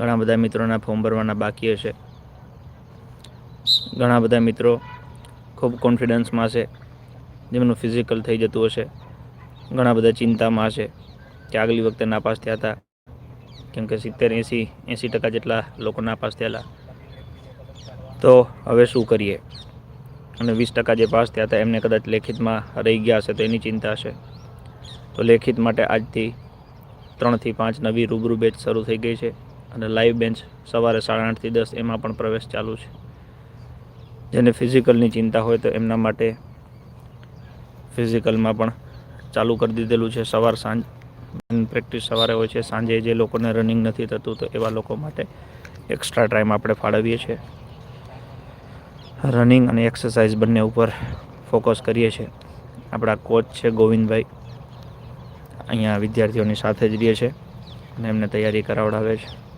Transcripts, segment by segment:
ઘણા બધા મિત્રોના ફોર્મ ભરવાના બાકી હશે. ઘણા બધા મિત્રો ખૂબ કોન્ફિડન્સમાં છે જેમનું ફિઝિકલ થઈ જતું હશે. ઘણા બધા ચિંતામાં હશે કે આગલી વખતે નાપાસ થયા હતા. કેમ કે સિત્તેર, એંસી એંસી ટકા જેટલા લોકો નાપાસ થયેલા. તો હવે શું કરીએ? અને વીસ ટકા જે પાસ થયા હતા, એમને કદાચ લેખિતમાં રહી ગયા હશે તો એની ચિંતા હશે. તો લેખિત માટે આજથી ત્રણથી પાંચ નવી રૂબરૂ બેચ શરૂ થઈ ગઈ છે. અને લાઈવ બેન્ચ સવારે સાડા આઠથી દસ એમાં પણ પ્રવેશ ચાલુ છે. જેને ફિઝિકલની ચિંતા હોય તો એમના માટે ફિઝિકલમાં પણ ચાલુ કરી દીધેલું છે. સવાર સાંજ પ્રેક્ટિસ સવારે હોય છે. સાંજે જે લોકોને રનિંગ નથી થતું, તો એવા લોકો માટે એક્સ્ટ્રા ટાઈમ આપણે ફાળવીએ છીએ. રનિંગ અને એક્સરસાઇઝ બંને ઉપર ફોકસ કરીએ છીએ. આપણા કોચ છે ગોવિંદભાઈ. અહીંયા વિદ્યાર્થીઓની સાથે જ રહે છે અને એમને તૈયારી કરાવડાવે છે.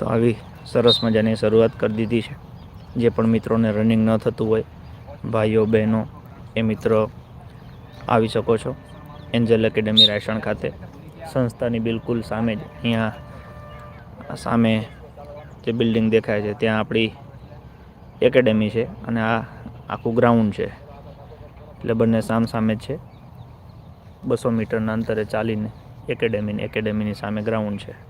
તો આવી સરસ મજાની શરૂઆત કરી દીધી છે. જે પણ મિત્રોને રનિંગ ન થતું હોય, ભાઈઓ, બહેનો, એ મિત્રો આવી શકો છો. એન્જલ એકેડેમી રાયસણ ખાતે. સંસ્થાની બિલકુલ સામે જ, અહીંયા સામે જે બિલ્ડિંગ દેખાય છે, ત્યાં આપણી એકેડેમી છે અને આ આખું ગ્રાઉન્ડ છે. એટલે બંને સામ સામે જ છે. બસો મીટરના અંતરે ચાલીને એકેડેમીની એકેડેમીની સામે ગ્રાઉન્ડ છે.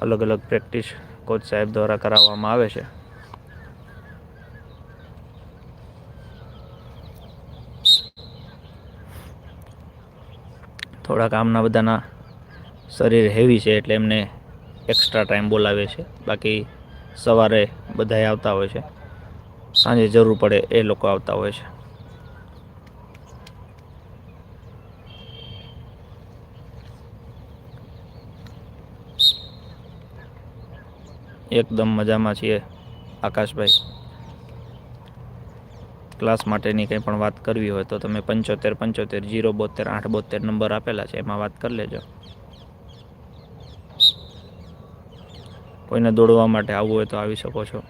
અલગ અલગ પ્રેક્ટિસ કોચ સાહેબ દ્વારા કરાવવામાં આવે છે. થોડાક આમના બધાના શરીર હેવી છે એટલે એમને એક્સ્ટ્રા ટાઈમ બોલાવે છે. બાકી સવારે બધાય આવતા હોય છે. સાંજે જરૂર પડે એ લોકો આવતા હોય છે. એકદમ મજામાં છીએ, આકાશભાઈ. ક્લાસ માટેની કંઈ પણ વાત કરવી હોય તો તમે પંચોતેર પંચોતેર જીરો બોતેર આઠ બોતેર નંબર આપેલા છે, એમાં વાત કરી લેજો. કોઈને દોડવા માટે આવવું હોય તો આવી શકો છો.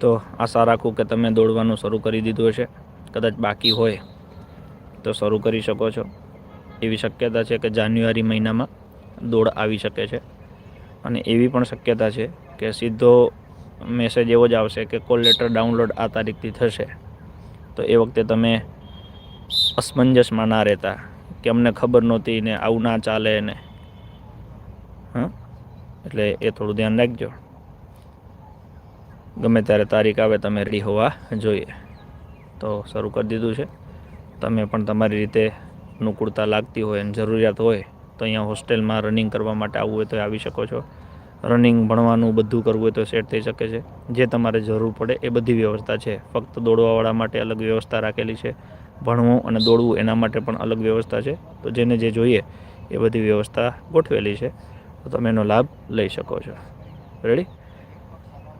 તો આશા રાખું કે તમે દોડવાનું શરૂ કરી દીધું હશે. કદાચ બાકી હોય તો શરૂ કરી શકો છો. એવી શક્યતા છે કે જાન્યુઆરી મહિનામાં દોડ આવી શકે છે. અને એવી પણ શક્યતા છે કે સીધો મેસેજ એવો જ આવશે કે કોલ લેટર ડાઉનલોડ આ તારીખથી થશે. તો એ વખતે તમે અસમંજસમાં ના રહેતા કે અમને ખબર નહોતી ને આવું ના ચાલે ને. હા? એટલે એ થોડું ધ્યાન રાખજો. ગમે ત્યારે તારીખ આવે તમે રેડી હોવા જોઈએ. તો શરૂ કરી દીધું છે. તમે પણ તમારી રીતે અનુકૂળતા લાગતી હોય અને જરૂરિયાત હોય તો અહીંયા હોસ્ટેલમાં રનિંગ કરવા માટે આવવું હોય તો આવી શકો છો. રનિંગ ભણવાનું બધું કરવું હોય તો સેટ થઈ શકે છે. જે તમારે જરૂર પડે એ બધી વ્યવસ્થા છે. ફક્ત દોડવાવાળા માટે અલગ વ્યવસ્થા રાખેલી છે. ભણવું અને દોડવું એના માટે પણ અલગ વ્યવસ્થા છે. તો જેને જે જોઈએ એ બધી વ્યવસ્થા ગોઠવેલી છે. તો તમે એનો લાભ લઈ શકો છો. રેડી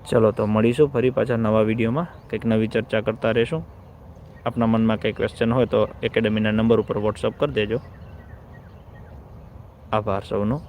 ચલો તો મળીશું ફરી પાછા નવા વિડીયોમાં. કંઈક નવી ચર્ચા કરતા રહેશું. આપના મનમાં કંઈ ક્વેશ્ચન હોય તો એકેડેમીના નંબર ઉપર વોટ્સઅપ કરી દેજો. આભાર સૌનો.